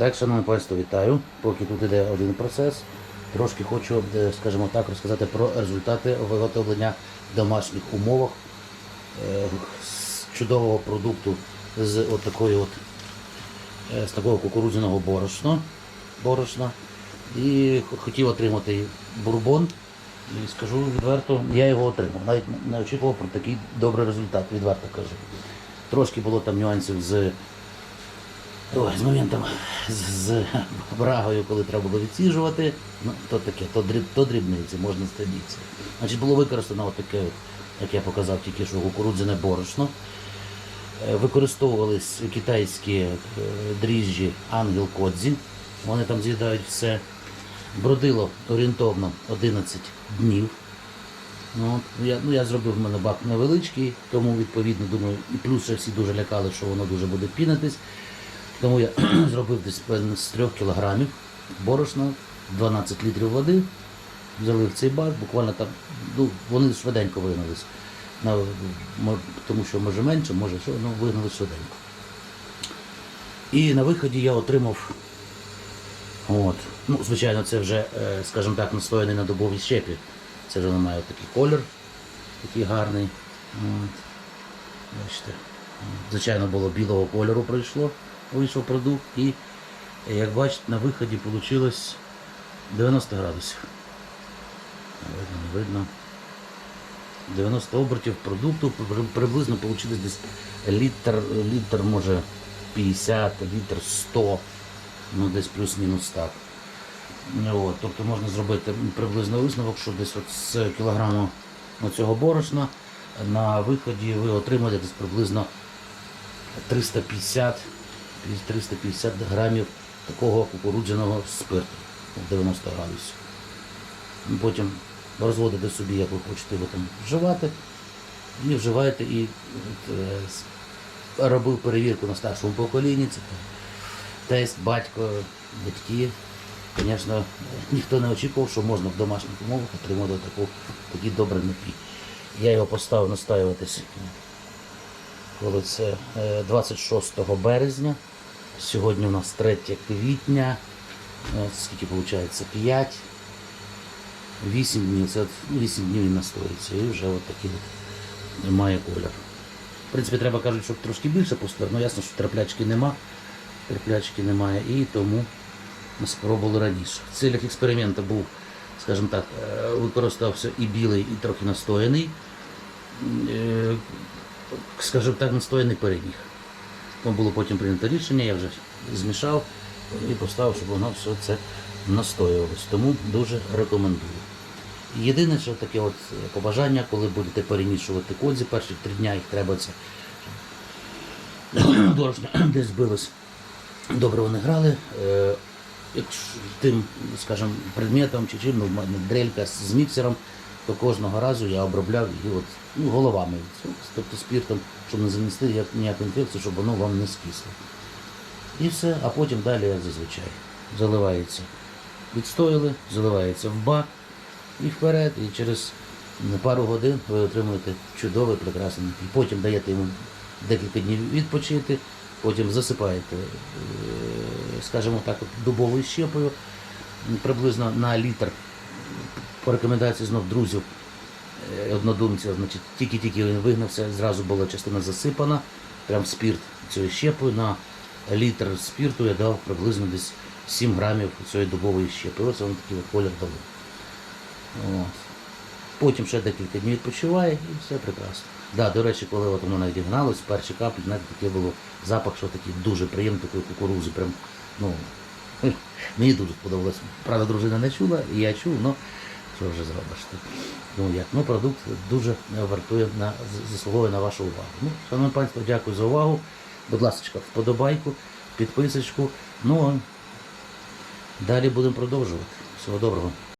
Так, шановне панство, вітаю. Поки тут іде один процес. Трошки хочу, е, скажімо так, розказати про результати виготовлення в домашніх умовах е, з чудового продукту з от такої от, е, з такого кукурудзяного борошна. борошна. І хотів отримати бурбон. І скажу відверто, я його отримав. Навіть не очікував про такий добрий результат, відверто кажу. Трошки було там нюансів з Ой, з моментом з, з брагою, коли треба було відсіжувати, ну то таке, то, дріб, то дрібниці, можна стадіться. Значить, було використано таке, як я показав тільки що кукурудзяне борошно. Е, Використовувались китайські е, дріжджі Ангел Кодзі. Вони там з'їдають все. Бродило орієнтовно 11 днів. Ну, я, ну, я зробив в мене бак невеличкий, тому відповідно думаю, і плюс всі дуже лякали, що воно дуже буде пінитись. Тому я зробив десь з 3 кілограмів борошна, 12 літрів води, залив цей бак, буквально там, ну, вони швиденько вигналися. Тому що може менше, може що, ну вигнали швиденько. І на виході я отримав, от, ну, звичайно, це вже, е, скажімо так, настояний на добовій щепі. Це вже не має такий колір, такий гарний. От. Бачите. Звичайно, було білого кольору пройшло, вийшов продукт і, як бачите, на виході вийшло 90 градусів. Видно, не видно. 90 обертів продукту приблизно вийшло десь літр, літр може 50, літр 100, ну десь плюс-мінус так. От, тобто можна зробити приблизно висновок, що десь от з кілограму цього борошна на виході ви отримаєте десь приблизно 350, 350 грамів такого кукурудзяного спирту в 90 градусів. Потім розводите собі, як ви хочете його там вживати, і вживаєте і е, робив перевірку на старшому поколінні, це там тесть, батько, батьки. Звісно, ніхто не очікував, що можна в домашніх умовах отримати таку, такий добрий напій. Я його поставив настаюватись, коли це е, 26 березня. Сьогодні у нас 3 квітня. Скільки виходить? 5. 8 днів. Це ну, 8 днів він настоїться. І вже от такий от має колір. В принципі, треба кажуть, щоб трошки більше постояти. Ну ясно, що траплячки нема. Траплячки немає. І тому спробували раніше. В цілях експерименту був, скажімо так, е, використався і білий, і трохи настояний. Е, Скажімо так, настояний переміг. Тому було потім прийнято рішення, я вже змішав і поставив, щоб воно все це настоювалось. Тому дуже рекомендую. Єдине, що таке от е, побажання, коли будете перемішувати кодзі, перші три дня їх треба це борошно десь збилось. Добре вони грали. Е, Якщо тим, скажімо, предметом чи чим, ну, дрелька з міксером, то кожного разу я обробляв її от, ну, головами, тобто спіртом, щоб не занести ніяку інфекцію, щоб воно вам не скисло. І все, а потім далі, як зазвичай, заливається. Відстояли, заливається в бак і вперед, і через пару годин ви отримуєте чудовий прекрасний напій. Потім даєте йому декілька днів відпочити, потім засипаєте, е, скажімо так, дубовою щепою приблизно на літр. По рекомендації знов друзів, е, однодумців, значить, тільки-тільки він вигнався, зразу була частина засипана, прям спірт цією щепою. На літр спірту я дав приблизно десь 7 грамів цієї дубової щепи. Ось воно такий колір дало. От. Потім ще декілька днів відпочиває і все прекрасно. Да, до речі, коли от воно навіть перші каплі, знаєте, таке було запах, що такий дуже приємний, такої кукурузи. Прям, ну, мені дуже сподобалось. Правда, дружина не чула, і я чув, але що вже зробиш. Ну, як? ну продукт дуже вартує на, заслуговує на вашу увагу. Ну, шановне панство, дякую за увагу. Будь ласка, вподобайку, підписочку. Ну далі будемо продовжувати. Всього доброго.